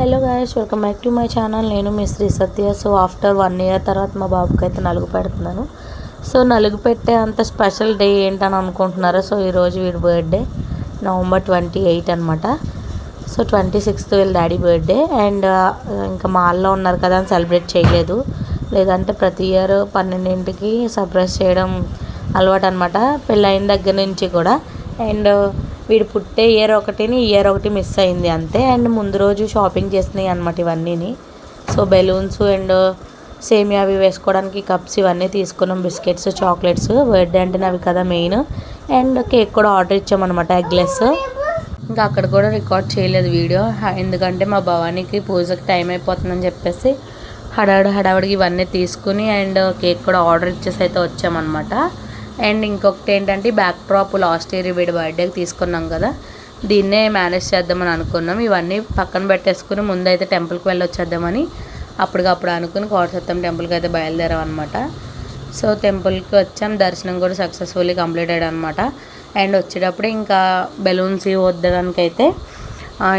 Hello guys welcome back to my channel. నేను మీ Sri Satya. So after one year తర్వాత మా బాబుకి అయితే నలుగు పెడుతున్నాను. సో నలుగు పెట్టే అంత స్పెషల్ డే ఏంటని అనుకుంటున్నారా? సో ఈరోజు వీడి బర్త్డే నవంబర్ ట్వంటీ ఎయిట్ అనమాట సో ట్వంటీ సిక్స్త్ వీళ్ళ డాడీ బర్త్డే. అండ్ ఇంకా మాల్లో ఉన్నారు కదా అని సెలబ్రేట్ చేయలేదు. లేదంటే ప్రతి ఇయర్ పన్నెండింటికి సర్ప్రైజ్ చేయడం అలవాటు అనమాట పెళ్ళైన దగ్గర నుంచి కూడా. అండ్ వీడు పుట్టే ఇయర్ ఒకటిని ఇయర్ ఒకటి మిస్ అయింది అంతే. అండ్ ముందు రోజు షాపింగ్ చేసినాయి అనమాట ఇవన్నీని. సో బెలూన్స్ అండ్ సేమియా అవి వేసుకోవడానికి కప్స్ ఇవన్నీ తీసుకున్నాం. బిస్కెట్స్ చాక్లెట్స్ బర్త్డే అంటే అవి కదా మెయిన్ అండ్ కేక్ కూడా ఆర్డర్ ఇచ్చామన్నమాట ఎగ్లెస్ ఇంకా అక్కడ కూడా రికార్డ్ చేయలేదు వీడియో. ఎందుకంటే మా భవానీకి పూజకి టైం అయిపోతుందని చెప్పేసి హడావుడి హడావుడికి ఇవన్నీ తీసుకుని అండ్ కేక్ కూడా ఆర్డర్ ఇచ్చేసి అయితే వచ్చామన్నమాట. అండ్ ఇంకొకటి ఏంటంటే బ్యాక్ డ్రాప్ లాస్ట్ ఇయర్ వీడి బర్త్డేకి తీసుకున్నాం కదా దీన్నే మేనేజ్ చేద్దామని అనుకున్నాం. ఇవన్నీ పక్కన పెట్టేసుకుని ముందైతే టెంపుల్కి వెళ్ళి వచ్చేద్దామని అప్పటికప్పుడు అనుకుని కోటసత్తం టెంపుల్కి అయితే బయలుదేరాం అనమాట సో టెంపుల్కి వచ్చాం. దర్శనం కూడా సక్సెస్ఫుల్లీ కంప్లీట్ అయ్యాడు అనమాట అండ్ వచ్చేటప్పుడు ఇంకా బెలూన్స్ వద్దడానికైతే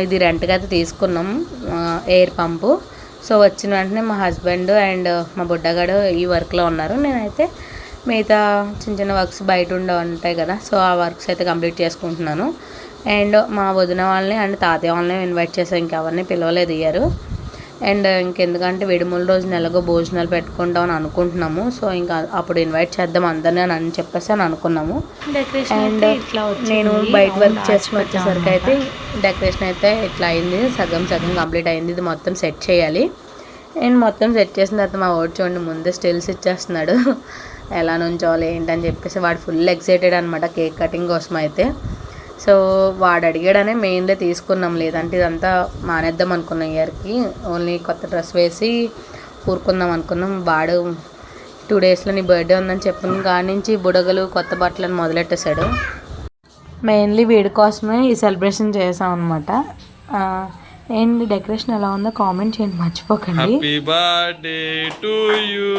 ఇది రెంట్కి అయితే తీసుకున్నాం ఎయిర్ పంపు సో వచ్చిన వెంటనే మా హస్బెండ్ అండ్ మా బుడ్డగాడు ఈ వర్క్లో ఉన్నారు. నేనైతే మిగతా చిన్న చిన్న వర్క్స్ బయట ఉండే ఉంటాయి కదా సో ఆ వర్క్స్ అయితే కంప్లీట్ చేసుకుంటున్నాను. అండ్ మా వదిన వాళ్ళని అండ్ తాతయ్య వాళ్ళని ఇన్వైట్ చేసాం ఇంకెవరిని పిలవలేదు ఇయ్యారు అండ్ ఇంకెందుకంటే విడుముల రోజు నెలగో భోజనాలు పెట్టుకుంటాం అని అనుకుంటున్నాము. సో ఇంకా అప్పుడు ఇన్వైట్ చేద్దాం అందరినీ అని చెప్పేసి అని అనుకున్నాము. అండ్ నేను బయట వర్క్ చేసుకుని వచ్చేసరికి అయితే డెకరేషన్ అయితే ఇట్లా అయింది. సగం సగం కంప్లీట్ అయింది. ఇది మొత్తం సెట్ చేయాలి. అండ్ మొత్తం సెట్ చేసిన తర్వాత మా ఓడి చూడండి ముందే స్టిల్స్ ఇచ్చేస్తున్నాడు. ఎలా నుంచోవాలి ఏంటని చెప్పేసి వాడు ఫుల్ ఎక్సైటెడ్ అనమాట కేక్ కటింగ్ కోసం అయితే. సో వాడు అడిగాడనే మెయిన్లే తీసుకున్నాం లేదంటే ఇదంతా మానేద్దాం అనుకున్నాం ఇయర్కి ఓన్లీ కొత్త డ్రెస్ వేసి ఊరుకుందాం అనుకున్నాం. వాడు టూ డేస్లో నీ బర్త్డే ఉందని చెప్పిన కాడి నుంచి బుడగలు కొత్త బట్టలను మొదలెట్టేశాడు. మెయిన్లీ వీడి కోసమే ఈ సెలబ్రేషన్ చేసాం అనమాట ఏంటి డెకరేషన్ ఎలా ఉందో కామెంట్ చేయండి మర్చిపోకండి. హ్యాపీ బర్త్డే టు యూ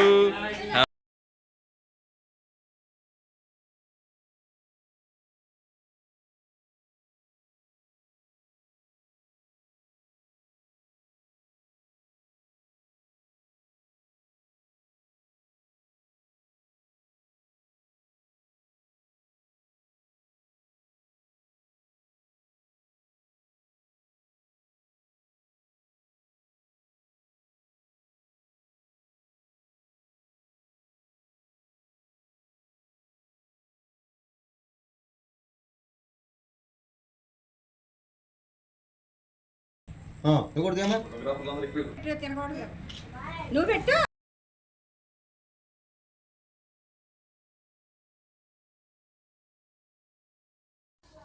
నువ్వు పెట్టు.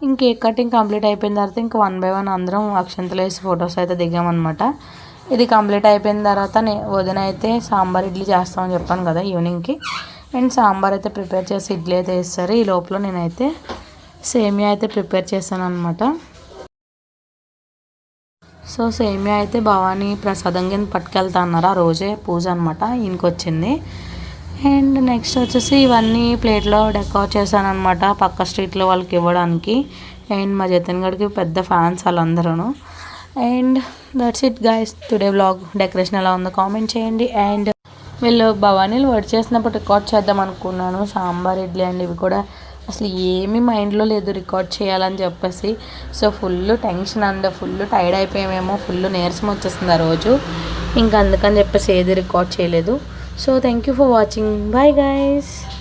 ఇంక కేక్ కటింగ్ కంప్లీట్ అయిపోయిన తర్వాత ఇంకా వన్ బై వన్ అందరం అక్షంతలు వేసి ఫొటోస్ అయితే దిగామన్నమాట. ఇది కంప్లీట్ అయిపోయిన తర్వాత వదిన అయితే సాంబార్ ఇడ్లీ చేస్తామని చెప్పాను కదా ఈవినింగ్కి. అండ్ సాంబార్ అయితే ప్రిపేర్ చేసి ఇడ్లీ అయితే వేస్తారు. ఈ లోపల నేనైతే సేమియా అయితే ప్రిపేర్ చేశాను అనమాట సో సేమియా అయితే భవానీ ప్రసాదం కింద పట్టుకెళ్తా అన్నారు ఆ రోజే పూజ అనమాట ఈయనకొచ్చింది. అండ్ నెక్స్ట్ వచ్చేసి ఇవన్నీ ప్లేట్లో డెకార్ చేశాను అనమాట పక్క స్ట్రీట్లో వాళ్ళకి ఇవ్వడానికి. అండ్ మా జతన్ గడికి పెద్ద ఫ్యాన్స్ వాళ్ళందరూ and that's it guys today vlog decoration ఎలా ఉందో కామెంట్ చేయండి. అండ్ వీళ్ళు భవానీలు వర్క్ చేసినప్పుడు రికార్డ్ చేద్దాం అనుకున్నాను సాంబార్ ఇడ్లీ అండ్ ఇవి కూడా అసలు ఏమీ మైండ్లో లేదు రికార్డ్ చేయాలని చెప్పేసి. So full tension and full tired అయిపోయామేమో full నీరసం వచ్చేస్తుంది ఆ రోజు. ఇంకా అందుకని చెప్పేసి ఏది రికార్డ్ చేయలేదు. So thank you for watching. Bye guys.